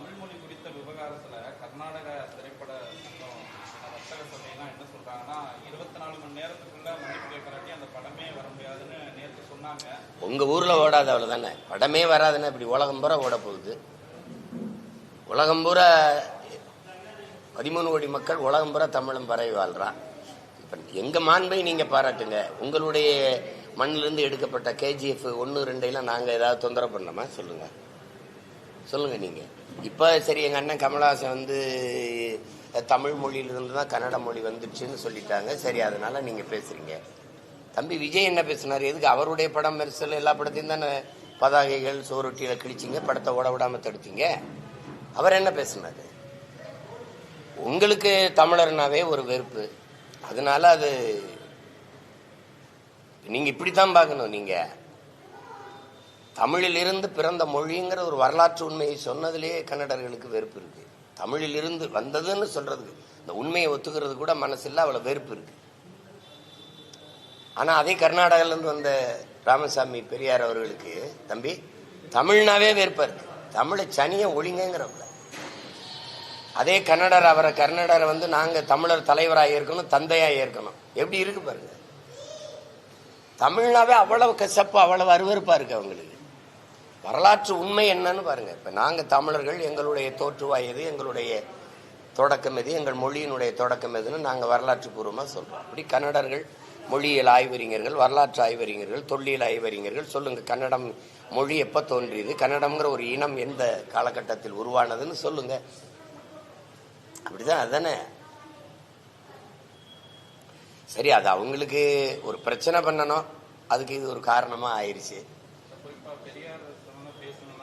தமிழ் மொழி குறித்த விவகாரத்துல கர்நாடக திரைப்பட சங்கம் வர்த்தக சபையெல்லாம் என்ன சொல்றாங்கன்னா இருபத்தி நாலு மணி நேரத்துக்குள்ள மன்னிப்பு கேட்கறாட்டி அந்த படமே வர முடியாதுன்னு நேற்று சொன்னாங்க. உங்க ஊர்ல ஓடாத அவ்வளவுதானே? படமே வராதுன்னு இப்படி உலகம் பூரா ஓட போகுது உலகம் பூரா பதிமூணு கோடி மக்கள் உலகம் பூரா தமிழம் பரவி வாழ்றான் இப்போ எங்க மாண்பை நீங்க பாராட்டுங்க. உங்களுடைய மண்ணிலிருந்து எடுக்கப்பட்ட கேஜிஎஃப் ஒன்று ரெண்டையெல்லாம் நாங்கள் ஏதாவது தொந்தரவு பண்ணலாமா? சொல்லுங்கள் சொல்லுங்க நீங்க. இப்ப சரி எங்க அண்ணன் கமலஹாசன் வந்து தமிழ் மொழியிலிருந்து தான் கன்னட மொழி வந்துடுச்சுன்னு சொல்லிட்டாங்க. சரி அதனால நீங்க பேசுறீங்க. தம்பி விஜய் என்ன பேசினார்? எதுக்கு அவருடைய படம் மெரிசல் எல்லா படத்தையும் தானே பதாகைகள் சோரொட்டியில் கிழிச்சிங்க படத்தை ஓட விடாமல் தடுத்தீங்க? அவர் என்ன பேசினார்? உங்களுக்கு தமிழர்னாவே ஒரு வெறுப்பு. அதனால அது நீங்கள் இப்படி தான் பார்க்கணும் நீங்கள் தமிழிலிருந்து பிறந்த மொழிங்கிற ஒரு வரலாற்று உண்மையை சொன்னதிலேயே கன்னடர்களுக்கு வெறுப்பு இருக்கு. தமிழிலிருந்து வந்ததுன்னு சொல்றதுக்கு இந்த உண்மையை ஒத்துக்கிறது கூட மனசில் அவ்வளோ வெறுப்பு இருக்கு. ஆனா அதே கர்நாடகால இருந்து வந்த ராமசாமி பெரியார் அவர்களுக்கு தம்பி தமிழ்னாவே வெறுப்பா இருக்கு. தமிழை சனிய ஒழிங்கிறவங்க அதே கன்னடர் அவரை கன்னடரை வந்து நாங்க தமிழர் தலைவராக இருக்கணும் தந்தையாக இருக்கணும் எப்படி இருக்கு பாருங்க. தமிழ்னாவே அவ்வளவு கசப்பு அவ்வளவு அருவறுப்பா இருக்கு அவங்களுக்கு. வரலாற்று உண்மை என்னன்னு பாருங்க. இப்ப நாங்க தமிழர்கள் எங்களுடைய தோற்றுவாய் எது எங்களுடைய தொடக்கம் எது எங்கள் மொழியினுடைய தொடக்கம் எதுன்னு நாங்க வரலாற்று பூர்வமா சொல்றோம். அப்படி கன்னடர்கள் மொழியியல் ஆய்வறிஞர்கள் வரலாற்று ஆய்வறிஞர்கள் தொல்லியல் ஆய்வறிஞர்கள் சொல்லுங்க கன்னடம் மொழி எப்ப தோன்றியது கன்னடம்ங்கிற ஒரு இனம் எந்த காலகட்டத்தில் உருவானதுன்னு சொல்லுங்க. அப்படிதான் அதானே? சரி அது அவங்களுக்கு ஒரு பிரச்சனை பண்ணணும். அதுக்கு இது ஒரு காரணமா ஆயிடுச்சு es un